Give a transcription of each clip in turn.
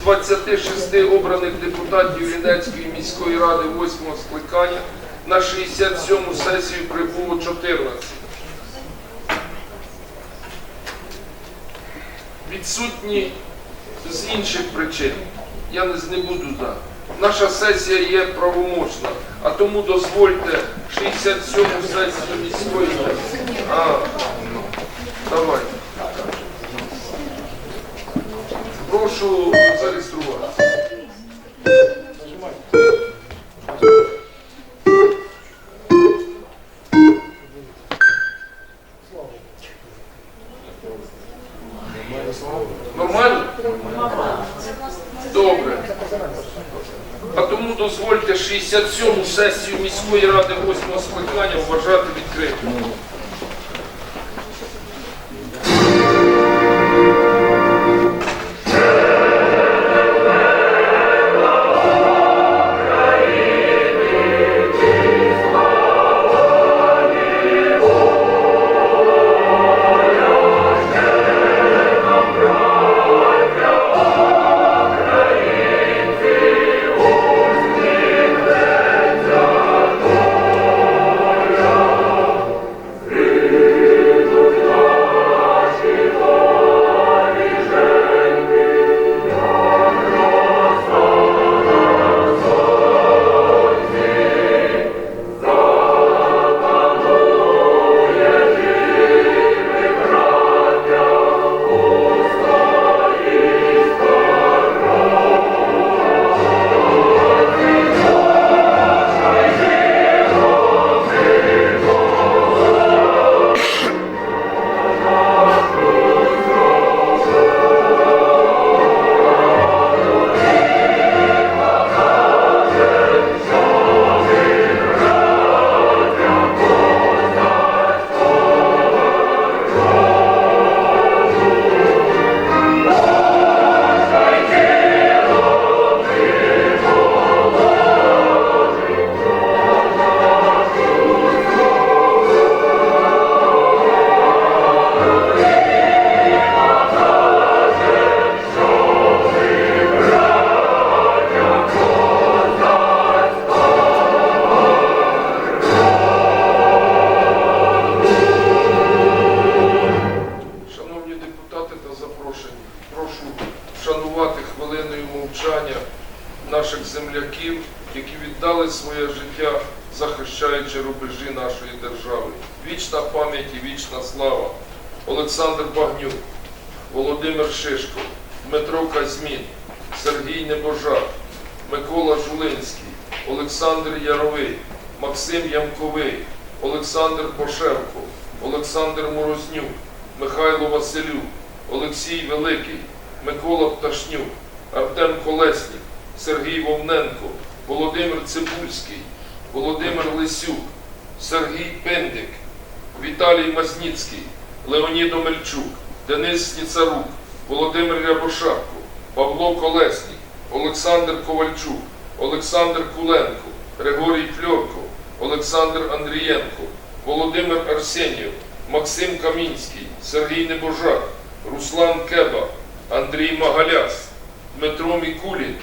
26 обраних депутатів Рінецької міської ради 8 скликання на 67-му сесію прибуло 14. Відсутні з інших причин. Я не, буду за. Наша сесія є правомочна, а тому дозвольте 67-му сесію міської ради. А, ну, Прошу зареєструватися. Нормально? Добре. А тому дозвольте 67-му сесію міської ради 8-го скликання вважати відкритою. Олександр Багнюк, Володимир Шишко, Дмитро Казьмін, Сергій Небожак, Микола Жулинський, Олександр Яровий, Максим Ямковий, Олександр Пошевко, Олександр Морознюк, Михайло Василюк, Олексій Великий, Микола Пташнюк, Артем Колеснік, Сергій Вовненко, Володимир Цибульський, Володимир Лисюк, Сергій Пиндик, Віталій Мазніцький, Леонід Омельчук, Денис Сніцарук, Володимир Рябошапко, Павло Колеснік, Олександр Ковальчук, Олександр Куленко, Григорій Фльорко, Олександр Андрієнко, Володимир Арсенєв, Максим Камінський, Сергій Небожак, Руслан Кеба, Андрій Магаляс, Дмитро Мікулін,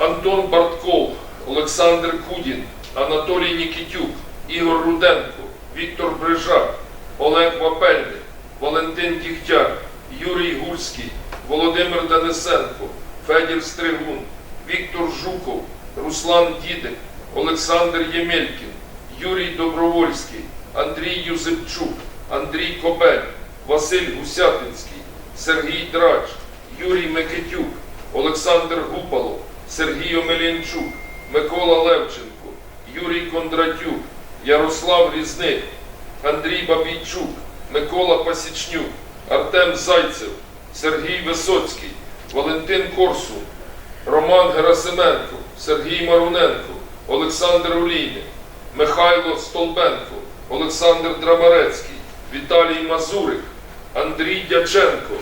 Антон Бартков, Олександр Кудін, Анатолій Нікітюк, Ігор Руденко, Віктор Брижак, Олег Вапельник, Валентин Дігтяр, Юрій Гурський, Володимир Денисенко, Федір Стригун, Віктор Жуков, Руслан Дідик, Олександр Ємелькін, Юрій Добровольський, Андрій Юзепчук, Андрій Кобель, Василь Гусятинський, Сергій Драч, Юрій Микитюк, Олександр Гупало, Сергій Омелянчук, Микола Левченко, Юрій Кондратюк, Ярослав Різник, Андрій Бабійчук, Микола Пасічнюк, Артем Зайцев, Сергій Висоцький, Валентин Корсун, Роман Герасименко, Сергій Маруненко, Олександр Олійник, Михайло Столбенко, Олександр Драмарецький, Віталій Мазурик, Андрій Дяченко,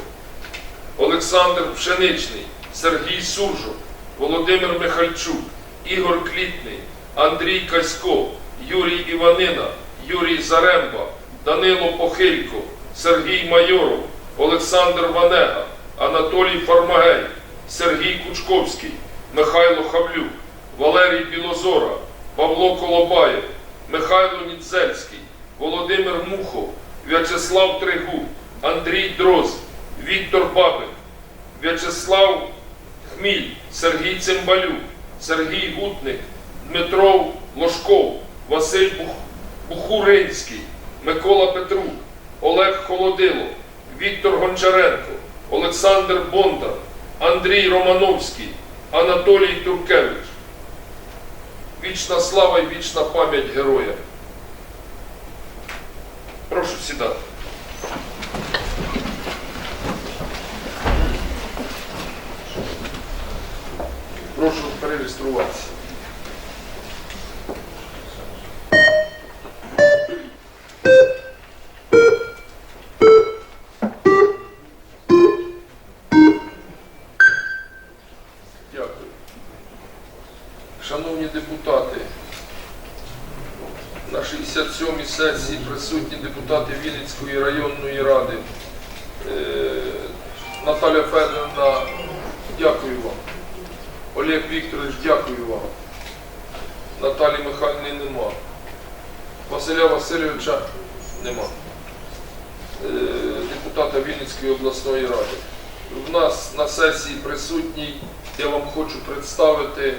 Олександр Пшеничний, Сергій Суржов, Володимир Михальчук, Ігор Клітний, Андрій Касько, Юрій Іванина, Юрій Заремба, Данило Похилько, Сергій Майоров, Олександр Ванега, Анатолій Фармагель, Сергій Кучковський, Михайло Хавлюк, Валерій Білозора, Павло Колобаєв, Михайло Ніцельський, Володимир Мухов, В'ячеслав Тригуб, Андрій Дрозд, Віктор Бабик, В'ячеслав Хміль, Сергій Цимбалюк, Сергій Гутник, Дмитро Ложков, Василь Бух... Бухуринський, Микола Петрук, Олег Холодило, Віктор Гончаренко, Олександр Бондар, Андрій Романовський, Анатолій Туркевич. Вічна слава і вічна пам'ять героя. Прошу сідати. Сесії присутні депутати Вінницької районної ради. Е, Наталя Федоровна, дякую вам. Олег Вікторович, дякую вам. Наталі Михайлівни нема. Василя Васильовича нема. Е, Депутата Вінницької обласної ради. В нас на сесії присутній, я вам хочу представити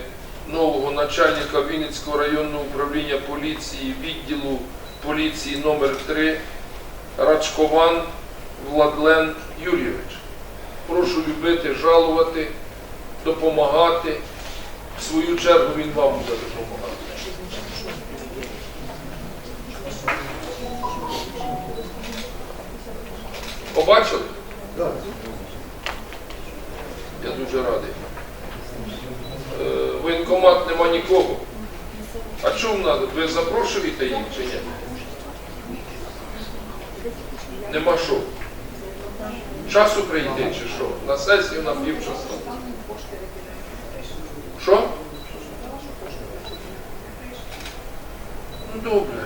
нового начальника Вінницького районного управління поліції, відділу поліції номер 3 Рачкован Владлен Юрійович. Прошу любити, жалувати, допомагати. В свою чергу він вам буде допомагати. Побачили? Так. Я дуже радий. Е, Воєнкомат нема нікого. А чому надо? Ви запрошуєте їх чи ні? Нема що. Часу прийти чи що? На сесію на півчаса. Що? Ну добре.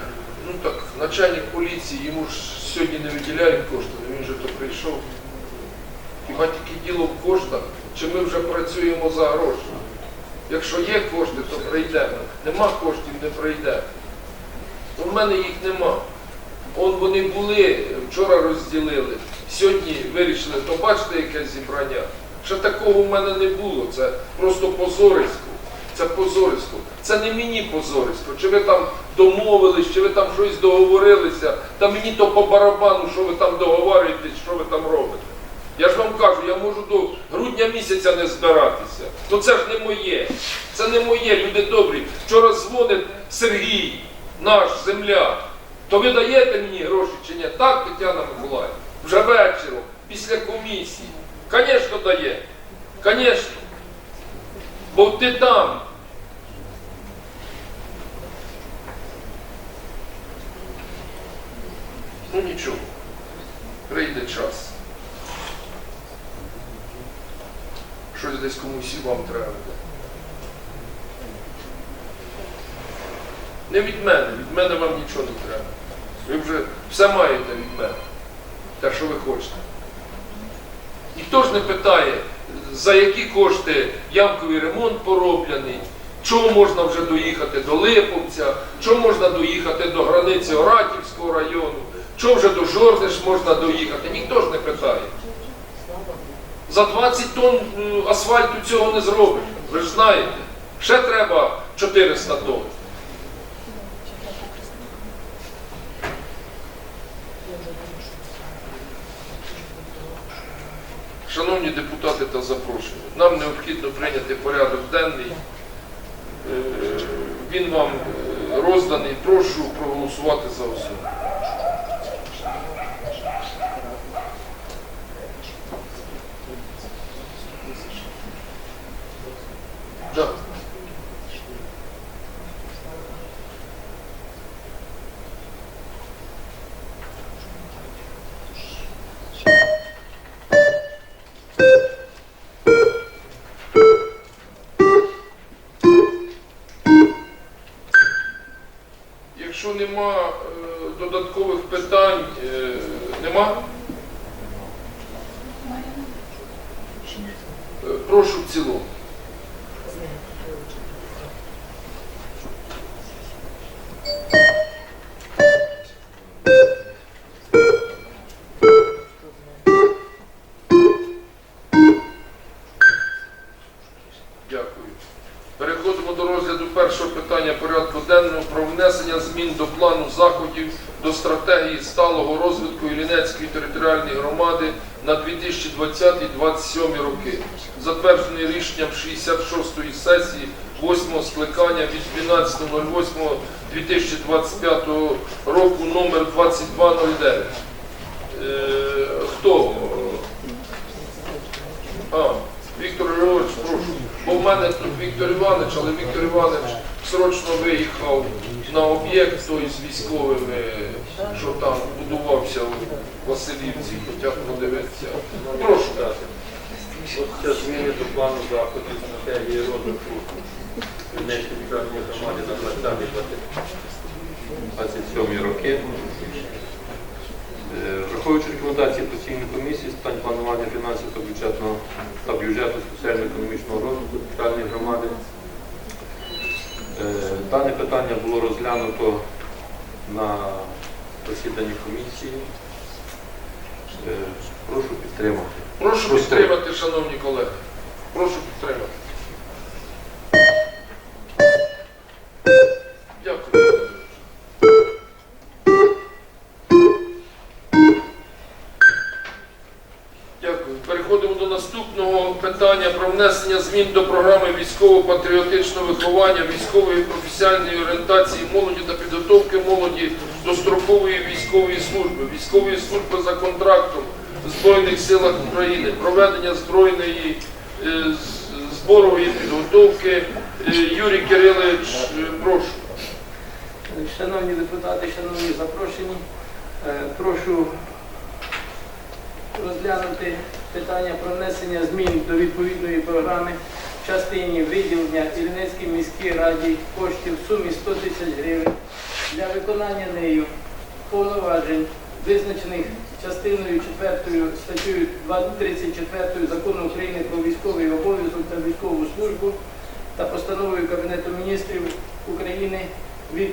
Ну так, начальник поліції, йому ж сьогодні не виділяють кошти, він же то прийшов. Хіба тільки діло в коштах, чи ми вже працюємо за гроші? Якщо є кошти, то прийдемо. Нема коштів, не прийдемо. У мене їх нема. Он вони були, вчора розділили, сьогодні вирішили, то бачите, яке зібрання. Ще такого в мене не було. Це просто позорисько. Це позорисько. Це не мені позорисько. Чи ви там домовились, чи ви там щось договорилися, та мені то по барабану, що ви там договорюєтесь, що ви там робите. Я ж вам кажу, я можу до грудня місяця не збиратися. Ну це ж не моє. Це не моє, люди добрі. Вчора дзвонить Сергій, наш земляк. То ви даєте мені гроші чи ні? Так, Тетяна Миколаївна? Вже вечором, після комісії. Звісно, дає. Звісно. Бо ти там. Ну нічого. Прийде час. Щось десь комусь і вам треба. Не від мене, від мене вам нічого не треба. Ви вже все маєте від мене. Те, що ви хочете. Ніхто ж не питає, за які кошти ямковий ремонт пороблений, чого можна вже доїхати до Липовця, чого можна доїхати до границі Оратівського району, чого вже до Жордиш можна доїхати. Ніхто ж не питає. За 20 тонн е, асфальту цього не зробиш. Ви ж знаєте. Ще треба 400 тонн. Шановні депутати та запрошені, нам необхідно прийняти порядок денний. Е, Він вам розданий. Прошу проголосувати за основу. Якщо нема е, додаткових питань, е, нема? Е, Прошу в цілому. Громади на 2020-2027 роки, затверджений рішенням 66-ї сесії 8-го скликання від 12.08.2025 року номер 2209. Е, хто? А, Віктор Григорович, прошу. Бо в мене тут Віктор Іванович, але Віктор Іванович срочно виїхав на об'єкт той з військовими, що там будувався Василівці, хотів подивитися. Прошу. Це зміни до плану заходів стратегії розвитку Вінницької територіальної громади на 20-27 роки. Е, Враховуючи рекомендації постійної комісії з питань планування фінансів та бюджетного та бюджету соціально-економічного розвитку територіальної громади, е, дане питання було розглянуто на засіданні комісії. Е, Прошу підтримати. Прошу підтримати, шановні колеги. Прошу підтримати. Дякую. Дякую. Переходимо до наступного питання про внесення змін до програми військово-патріотичного виховання, військової професіональної орієнтації молоді та підготовки молоді до строкової військової служби, військової служби за контрактом в Збройних силах України, проведення збройної е, зборової підготовки. Е, Юрій Кирилович, е, прошу. Шановні депутати, шановні запрошені, прошу розглянути питання про внесення змін до відповідної програми в частині виділення Іллінецькій міській раді коштів в сумі 100 тисяч гривень для виконання нею повноважень, визначених частиною 4 статтею 34 Закону України про військовий обов'язок та військову службу та постановою Кабінету міністрів України від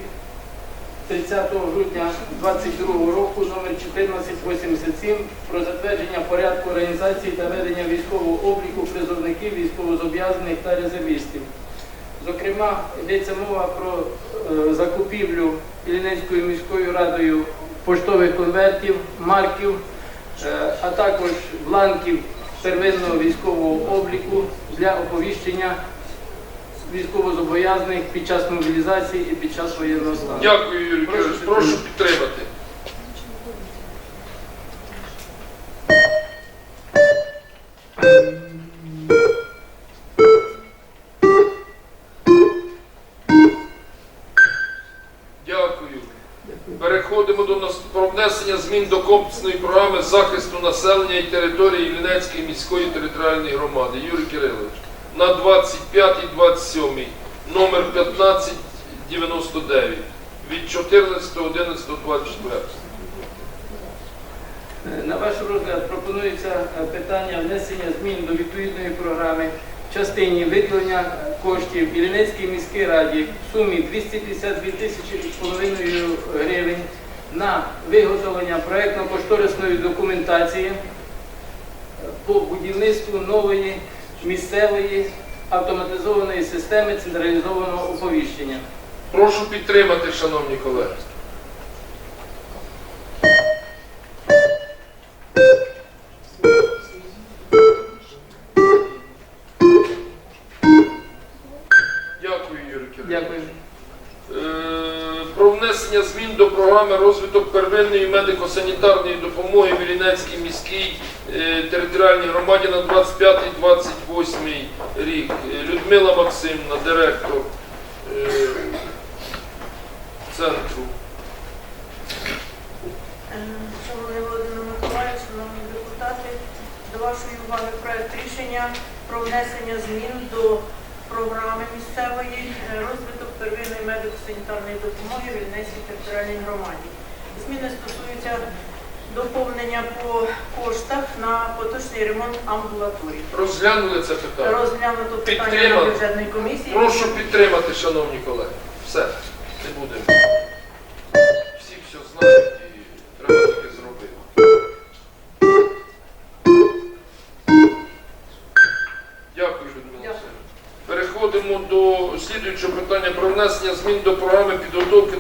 30 грудня 2022 року номер 1487 про затвердження порядку організації та ведення військового обліку призовників, військовозобов'язаних та резервістів. Зокрема, йдеться мова про е, закупівлю Іллінецькою міською радою поштових конвертів, марків, е, а також бланків первинного військового обліку для оповіщення військовозобов'язаних під час мобілізації і під час воєнного стану. Дякую, Юрій Прошу Прошу підтримати. Населення і території Іллінецької міської територіальної громади. Юрій Кирилович, на 25-27, номер 1599 від 14.11.24. Е, На ваш розгляд пропонується е, питання внесення змін до відповідної програми в частині виділення коштів Іллінецькій міській раді в сумі 252 тисячі з половиною гривень на виготовлення проєктно-кошторисної документації по будівництву нової місцевої автоматизованої системи централізованого оповіщення. Прошу підтримати, шановні колеги. Програми розвиток первинної медико-санітарної допомоги в Іллінецькій міській е, територіальній громаді на 25-28 рік. Е, Людмила Максимовна, директор е, центру. Шановний Володимир Миколаївич, шановні депутати, до вашої уваги проект рішення про внесення змін до програми місцевої е, розвиток первинної медико-санітарної допомоги в Вільнецькій територіальній громаді. Зміни стосуються доповнення по коштах на поточний ремонт амбулаторії. Розглянули це питання. Розглянуто питання на бюджетної комісії. Прошу підтримати, шановні колеги. Все, не будемо. Всі все знають і треба Переходимо до слідуючого питання про внесення змін до програми підготовки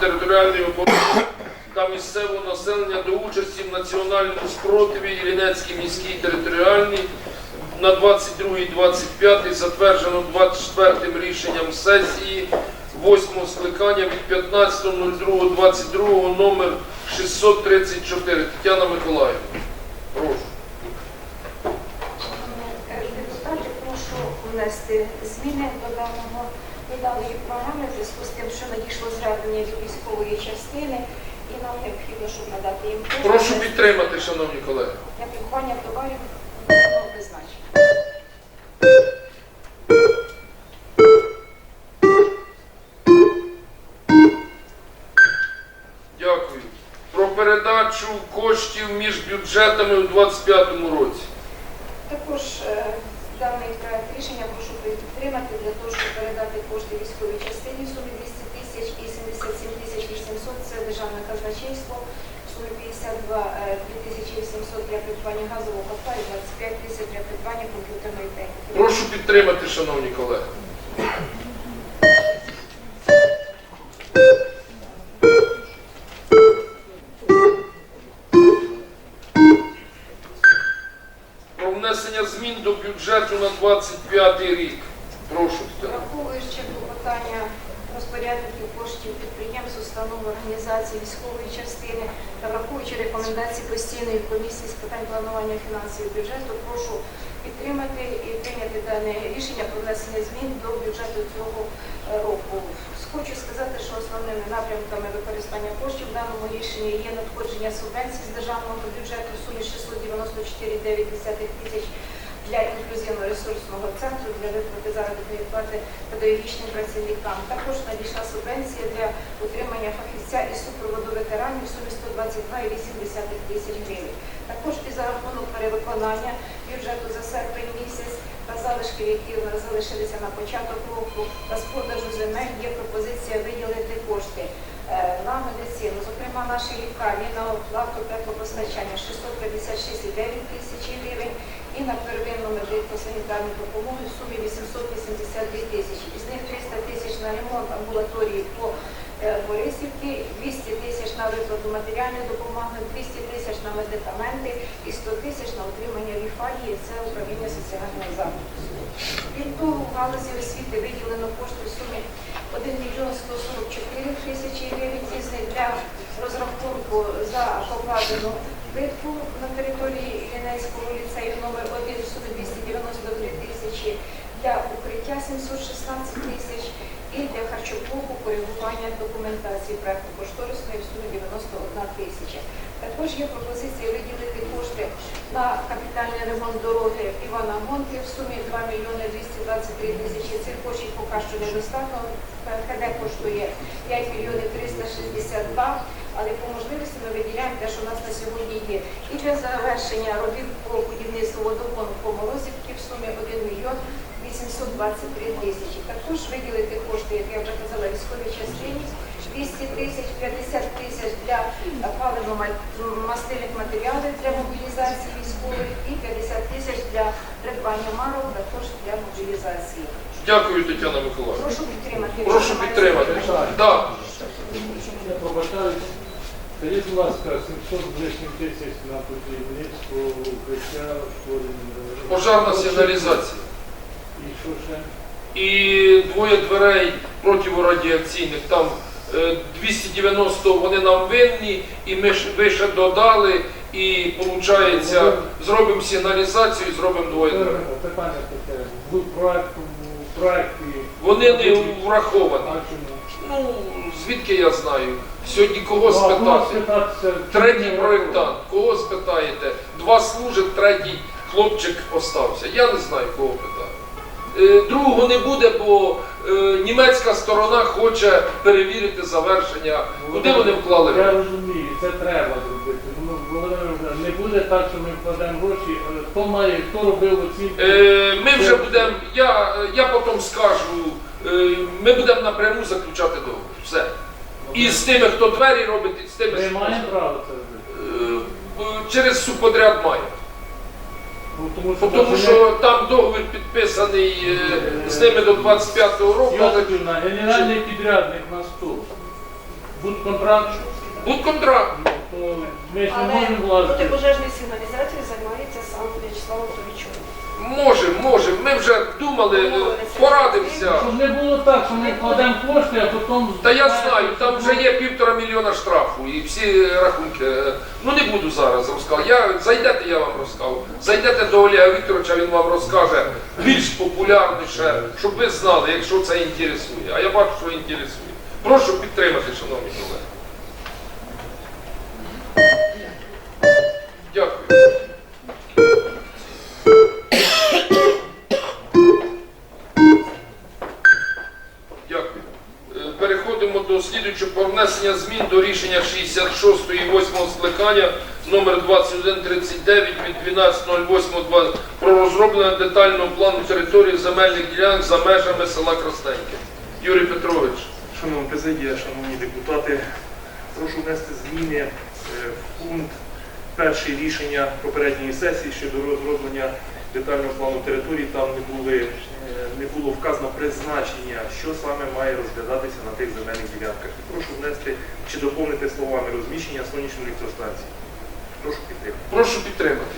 територіальної оборони та місцевого населення до участі в національному спротиві Іллінецькій міській територіальній на 22-25 затверджено 24 рішенням сесії 8 скликання від 15.02.22 номер 634. Тетяна Миколаївна. Прошу. Депутати, прошу внести зміни до даного до даної програми в зв'язку з тим, що надійшло звернення від військової частини, і нам необхідно, щоб надати їм кошти Прошу підтримати, шановні колеги. для придбання товарів призначення. Дякую. Про передачу коштів між бюджетами у 2025 році. Також е, даний проект рішення прошу підтримати для того, щоб передати кошти військовій частині в сумі 200 тисяч і 77 тисяч 800 – це державне казначейство, в сумі 52 тисячі 2800 для придбання газового котла і 25 тисяч для придбання комп'ютерної техніки. Прошу підтримати, шановні колеги. До бюджету на 25 рік. Прошу. Враховуючи клопотання розпорядників коштів підприємств, установ, організацій, військової частини та враховуючи рекомендації постійної комісії з питань планування фінансів бюджету, прошу підтримати і прийняти дане рішення про внесення змін до бюджету цього е, року. Хочу сказати, що основними напрямками використання коштів в даному рішенні є надходження субвенцій з державного бюджету в сумі 694,9 тисяч для інклюзивно-ресурсного центру для виплати заробітної плати педагогічним працівникам. Також надійшла субвенція для утримання фахівця із супроводу ветеранів в сумі 122,8 тисяч гривень. Також і за рахунок перевиконання бюджету за серпень місяць та залишки, які залишилися на початок року, та з земель є пропозиція виділити кошти. е, На медицину, зокрема, наші лікарні на оплату теплопостачання 656,9 тисячі гривень, і на первинну медико-санітарну допомогу в сумі 882 тисячі. Із них 300 тисяч на ремонт амбулаторії по е, Борисівці, 200 тисяч на виплату матеріальної допомоги, 200 тисяч на медикаменти і 100 тисяч на утримання ліфалії, це управління соціального захисту. Крім того, в галузі освіти виділено кошти в сумі 1 мільйон 144 тисячі гривень із них для розрахунку за покладену плитку на території Іллінецького ліцею номер 1 в сумі 293 тисячі, для укриття 716 тисяч і для харчоблоку коригування документації проекту кошторисної в сумі 91 тисяча. Також є пропозиція виділити кошти на капітальний ремонт дороги Івана Гонки в сумі 2 мільйони 223 тисячі. Цих коштів поки що недостатньо. КД коштує 5 мільйонів 362, але по можливості ми виділяємо те, що у нас на сьогодні є. І для завершення робіт по будівництву водогону по Морозівці в сумі 1 мільйон 823 тисячі. Також виділити кошти, як я вже казала, військовій частині. 200 тисяч, 50 тисяч для паливно-мастильних матеріалів для мобілізації військових і 50 тисяч для придбання марок також для мобілізації. Дякую, Тетяна Миколаївна. Прошу підтримати. Прошу підтримати. Так, Я пробачаюсь. Скажіть, будь ласка, 700 з лишнім тисяч на будівництво укриття в школі. пожарна сигналізація. І що ще? І двоє дверей противорадіаційних. Там е, 290 вони нам винні, і ми ж ви ще додали, і виходить, зробимо сигналізацію і зробимо двоє дверей. Питання таке. В проекту. Вони не враховані. А чому? Ну, звідки я знаю? Сьогодні кого Ну, спитати? Третій проєктант. Кого спитаєте? Два служать, третій хлопчик остався. Я не знаю, кого питати. Е, Другого не буде, бо е, німецька сторона хоче перевірити завершення. Куди вони вклали? Я розумію, це треба зробити. Ну, не буде так, що ми вкладемо гроші, хто має, хто робив оцінку? Е, Ми вже будемо, я, я потім скажу, е, ми будемо напряму заключати договір. Все. І з тими, хто двері робить, і з тими, Ми що- маємо право це робити. Е, через субподряд має. Ну, Тому що, Тому що там договір підписаний е, з ними до 25-го року, але Йосипівна, генеральний підрядник на стол. Будь-контракт, будь контракт. ну, то ми ж не Але можемо влазити. протипожежною сигналізацією займається сам В'ячеслав Анатолійович. Можемо, можемо. Ми вже думали, е, порадимося. Щоб не було так, що ми вкладемо кошти, а потім... Та я знаю, там вже є півтора мільйона штрафу і всі рахунки. Е, Ну не буду зараз розказувати. Я зайдете, я вам розкажу. Зайдете до Олега Вікторовича, він вам розкаже більш популярніше, щоб ви знали, якщо це інтересує. А я бачу, що інтересує. Прошу підтримати, шановні колеги. 56 і 8 скликання номер 2139 від 12.08.2 про розроблення детального плану території земельних ділянок за межами села Крастеньке. Юрій Петрович. Шановна президія, шановні депутати, прошу внести зміни е, в пункт перший рішення попередньої сесії щодо розроблення детального плану території. Там не були не було вказано призначення, що саме має розглядатися на тих земельних ділянках. І прошу внести чи доповнити словами розміщення сонячної електростанції. Прошу підтримати. Прошу підтримати.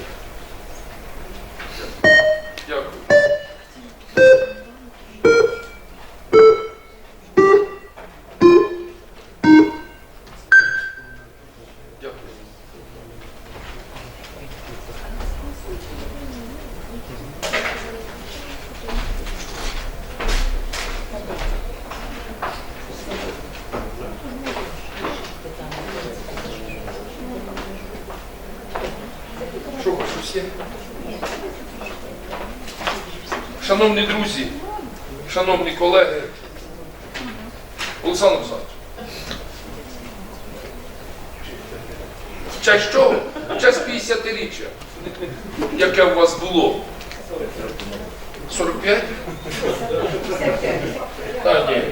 Шановні друзі, шановні колеги, Олександр Олександрович. В честь чого? В честь 50-річчя, яке у вас було. 45? Та ні.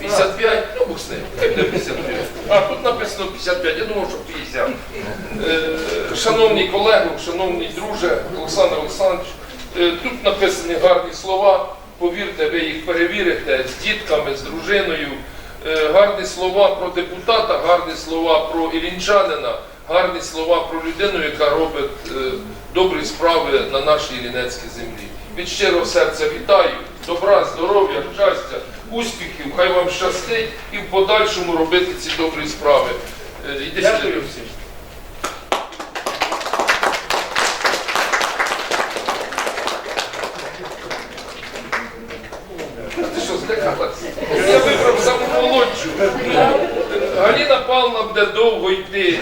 55? Ну, Бог з ним. Хай буде 55. А, тут написано 55, я думав, що 50. Е, Шановні колеги, шановний друже Олександр Олександрович, тут написані гарні слова. Повірте, ви їх перевірите з дітками, з дружиною. Е, Гарні слова про депутата, гарні слова про ілінчанина, гарні слова про людину, яка робить е, добрі справи на нашій Іллінецькій землі. Від щирого серця вітаю, добра, здоров'я, щастя, успіхів, хай вам щастить і в подальшому робити ці добрі справи. Е. Дякую всім. Що. Я вибрав саму молодшу. Галіна Павловна буде довго йти.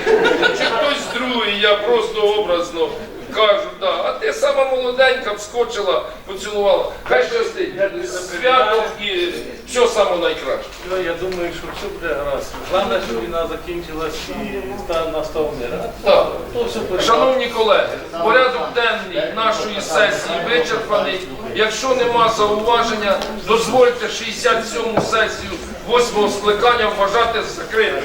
Чи хтось другий, я просто образно кажу, да. А ти сама молоденька вскочила, поцілувала. Хай щастить. Свято і все саме найкраще. Все, Я думаю, що все буде гаразд. Головне, щоб війна закінчилась і став настав мир. Так. Порядку. Шановні колеги, порядок денний нашої сесії вичерпаний. Якщо нема зауваження, дозвольте 67-му сесію 8-го скликання вважати закритою.